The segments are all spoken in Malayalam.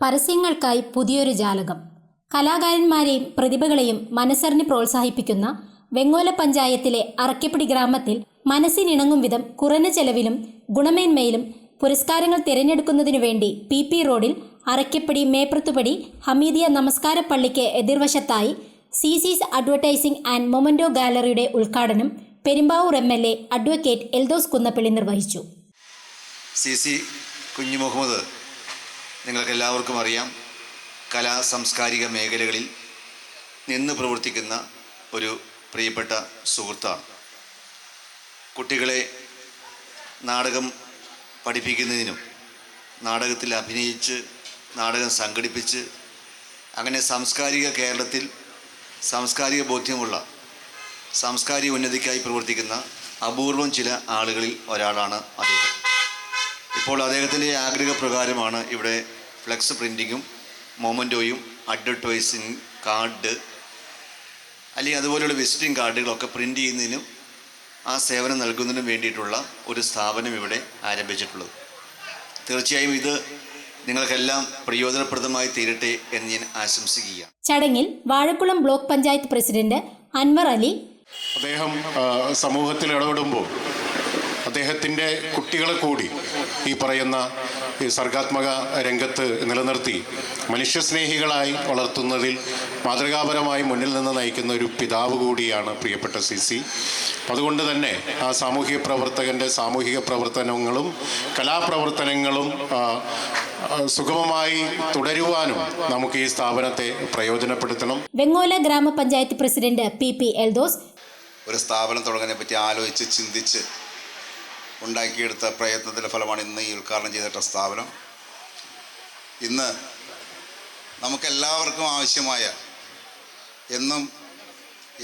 പരസ്യങ്ങൾക്കായി പുതിയൊരു ജാലകം. കലാകാരന്മാരെയും പ്രതിഭകളെയും മനസ്സറിഞ്ഞ് പ്രോത്സാഹിപ്പിക്കുന്ന വെങ്ങോല പഞ്ചായത്തിലെ അറക്കിപ്പിടി ഗ്രാമത്തിൽ മനസ്സിനിണങ്ങും വിധം കുറഞ്ഞ ചെലവിലും ഗുണമേന്മയിലും പുരസ്കാരങ്ങൾ തിരഞ്ഞെടുക്കുന്നതിനു വേണ്ടി പി പി റോഡിൽ അറക്കപ്പടി മേപ്രത്തുപടി ഹമീദിയ നമസ്കാര പള്ളിക്ക് എതിർവശത്തായി C C's advertising and memento ഗാലറിയുടെ ഉദ്ഘാടനം Perumbavoor M L A advocate Eldhose Kunnappilly നിർവഹിച്ചു. സി സി കുഞ്ഞു മുഹമ്മദ് നിങ്ങൾക്ക് എല്ലാവർക്കും അറിയാം കലാ സാംസ്കാരിക മേഖലകളിൽ നിന്ന് പ്രവർത്തിക്കുന്ന ഒരു പ്രിയപ്പെട്ട സുഹൃത്താണ്. കുട്ടികളെ നാടകം പഠിപ്പിക്കുന്നതിനും നാടകത്തിൽ അഭിനയിച്ച് നാടകം സംഘടിപ്പിച്ച് അങ്ങനെ സാംസ്കാരിക കേരളത്തിൽ സാംസ്കാരിക ബോധ്യമുള്ള സാംസ്കാരിക ഉന്നതിക്കായി പ്രവർത്തിക്കുന്ന അപൂർവം ചില ആളുകളിൽ ഒരാളാണ് അദ്ദേഹം. ഇപ്പോൾ അദ്ദേഹത്തിന്റെ ആഗ്രഹപ്രകാരമാണ് ഇവിടെ ഫ്ലെക്സ് പ്രിന്റിങ്ങും മൊമന്റോയും അഡ്വർടൈസിങ് കാർഡ് അല്ലെങ്കിൽ അതുപോലെയുള്ള വിസിറ്റിംഗ് കാർഡുകളൊക്കെ പ്രിന്റ് ചെയ്യുന്നതിനും ആ സേവനം നൽകുന്നതിനും വേണ്ടിയിട്ടുള്ള ഒരു സ്ഥാപനം ഇവിടെ ആരംഭിച്ചിട്ടുള്ളത്. തീർച്ചയായും ഇത് നിങ്ങൾക്കെല്ലാം പ്രയോജനപ്രദമായി തീരട്ടെ എന്ന് ഞാൻ ആശംസിക്കുകയാണ്. ചടങ്ങിൽ വാഴക്കുളം ബ്ലോക്ക് പഞ്ചായത്ത് പ്രസിഡന്റ് അൻവർ അലി അദ്ദേഹം സമൂഹത്തിൽ ഇടപെടുമ്പോൾ അദ്ദേഹത്തിന്റെ കുട്ടികളെ കൂടി ഈ പറയുന്ന ഈ സർഗാത്മക രംഗത്ത് നിലനിർത്തി മനുഷ്യസ്നേഹികളായി വളർത്തുന്നതിൽ മാതൃകാപരമായി മുന്നിൽ നിന്ന് നയിക്കുന്ന ഒരു പിതാവ് കൂടിയാണ് പ്രിയപ്പെട്ട സി സി അതുകൊണ്ട് തന്നെ ആ സാമൂഹിക പ്രവർത്തകന്റെ സാമൂഹിക പ്രവർത്തനങ്ങളും കലാപ്രവർത്തനങ്ങളും സുഗമമായി തുടരുവാനും നമുക്ക് ഈ സ്ഥാപനത്തെ പ്രയോജനപ്പെടുത്തണം. വെങ്ങോല ഗ്രാമപഞ്ചായത്ത് പ്രസിഡന്റ് പി പി എൽദോസ്. ഒരു സ്ഥാപനം തുടങ്ങുന്നതിനെ പറ്റി ആലോചിച്ച് ചിന്തിച്ച് ഉണ്ടാക്കിയെടുത്ത പ്രയത്നത്തിന്റെ ഫലമാണ് ഇന്ന് ഈ ഉദ്ഘാടനം ചെയ്തിട്ട സ്ഥാപനം. ഇന്ന് നമുക്കെല്ലാവർക്കും ആവശ്യമായ എന്നും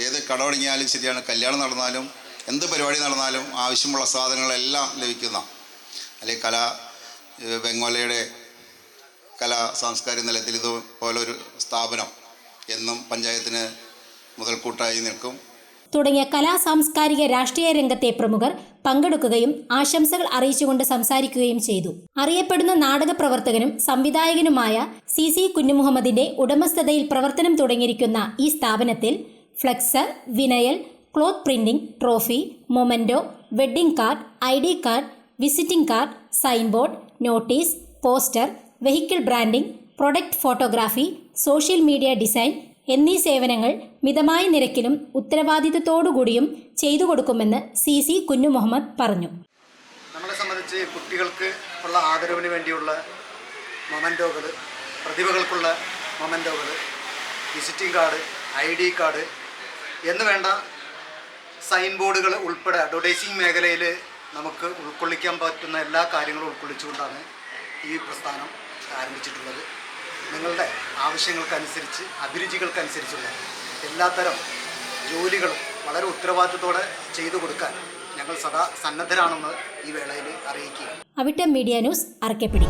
ഏത് കടമടങ്ങിയാലും ശരിയാണ് കല്യാണം നടന്നാലും എന്ത് പരിപാടി നടന്നാലും ആവശ്യമുള്ള സാധനങ്ങളെല്ലാം ലഭിക്കുന്ന അല്ലെങ്കിൽ കലാ ബംഗോലയുടെ കലാ സാംസ്കാരിക നിലയത്തിൽ ഇതുപോലൊരു സ്ഥാപനം എന്നും പഞ്ചായത്തിന് മുതൽക്കൂട്ടായി നിൽക്കും. തുടങ്ങിയ കലാ സാംസ്കാരിക രാഷ്ട്രീയ രംഗത്തെ പ്രമുഖർ പങ്കെടുക്കുകയും ആശംസകൾ അറിയിച്ചുകൊണ്ട് സംസാരിക്കുകയും ചെയ്തു. അറിയപ്പെടുന്ന നാടക പ്രവർത്തകനും സംവിധായകനുമായ സി സി കുഞ്ഞുമുഹമ്മദിന്റെ ഉടമസ്ഥതയിൽ പ്രവർത്തനം തുടങ്ങിയിരിക്കുന്ന ഈ സ്ഥാപനത്തിൽ flex or vinyl cloth printing trophy memento wedding card I D card visiting card sign board notice poster vehicle branding product photography social media design എന്നീ സേവനങ്ങൾ മിതമായ നിരക്കിലും ഉത്തരവാദിത്തത്തോടുകൂടിയും ചെയ്തു കൊടുക്കുമെന്ന് സി സി കുഞ്ഞു മുഹമ്മദ് പറഞ്ഞു. നമ്മളെ സംബന്ധിച്ച് കുട്ടികൾക്ക് ഉള്ള ആദരവിന് വേണ്ടിയുള്ള മൊമന്റോകൾ പ്രതിഭകൾക്കുള്ള മൊമന്റോകൾ visiting card I D card എന്ന് വേണ്ട സൈൻ ബോർഡുകൾ ഉൾപ്പെടെ അഡ്വർടൈസിംഗ് മേഖലയിൽ നമുക്ക് ഉൾക്കൊള്ളിക്കാൻ പറ്റുന്ന എല്ലാ കാര്യങ്ങളും ഉൾക്കൊള്ളിച്ചുകൊണ്ടാണ് ഈ പ്രസ്ഥാനം ആരംഭിച്ചിട്ടുള്ളത്. നിങ്ങളുടെ ആവശ്യങ്ങൾക്കനുസരിച്ച് അഭിരുചികൾക്കനുസരിച്ചുള്ള എല്ലാത്തരം ജോലികളും വളരെ ഉത്തരവാദിത്തത്തോടെ ചെയ്തു കൊടുക്കാൻ ഞങ്ങൾ സദാ സന്നദ്ധരാണെന്ന് ഈ വേളയിൽ അറിയിക്കുക അവിട്ടം മീഡിയ ന്യൂസ് അറക്കപ്പിടി.